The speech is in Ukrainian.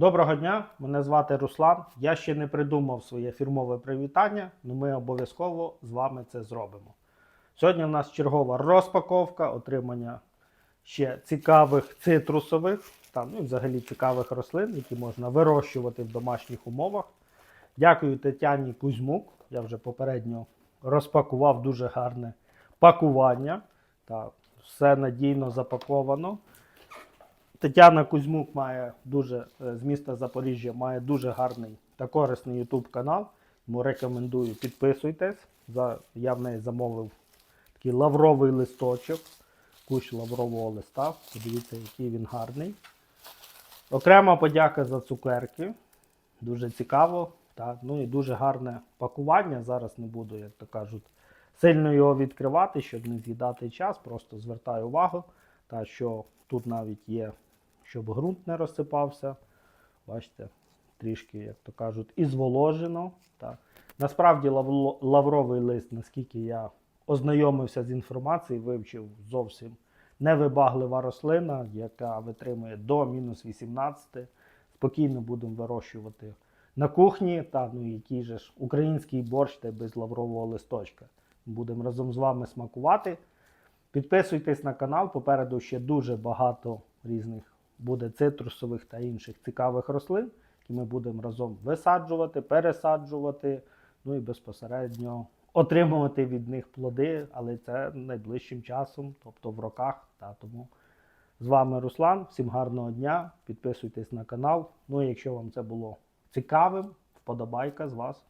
Доброго дня, мене звати Руслан. Я ще не придумав своє фірмове привітання, але ми обов'язково з вами це зробимо. Сьогодні у нас чергова розпаковка, отримання ще цікавих цитрусових та ну, взагалі цікавих рослин, які можна вирощувати в домашніх умовах. Дякую Тетяні Кузьмук. Я вже попередньо розпакував дуже гарне пакування. Та все надійно запаковано. Тетяна Кузьмук має дуже е, з міста Запоріжжя має дуже гарний та корисний YouTube канал. Тому рекомендую підписуйтесь. За, я в неї замовив такий лавровий листочок, кущ лаврового листа. Подивіться, який він гарний. Окрема подяка за цукерки. Дуже цікаво. Так? Ну і дуже гарне пакування. Зараз не буду, як то кажуть, сильно його відкривати, щоб не з'їдати час. Просто звертаю увагу, та, що тут навіть є, щоб ґрунт не розсипався. Бачите, трішки, як то кажуть, і зволожено. Так. Насправді лавровий лист, наскільки я ознайомився з інформацією, вивчив зовсім невибаглива рослина, яка витримує до мінус 18. Спокійно будемо вирощувати на кухні. Та ну який же ж український борщ та без лаврового листочка. Будемо разом з вами смакувати. Підписуйтесь на канал. Попереду ще дуже багато різних буде цитрусових та інших цікавих рослин, які ми будемо разом висаджувати, пересаджувати, ну і безпосередньо отримувати від них плоди, але це найближчим часом, тобто в роках. Та тому з вами Руслан. Всім гарного дня. Підписуйтесь на канал. Ну і якщо вам це було цікавим, вподобайка з вас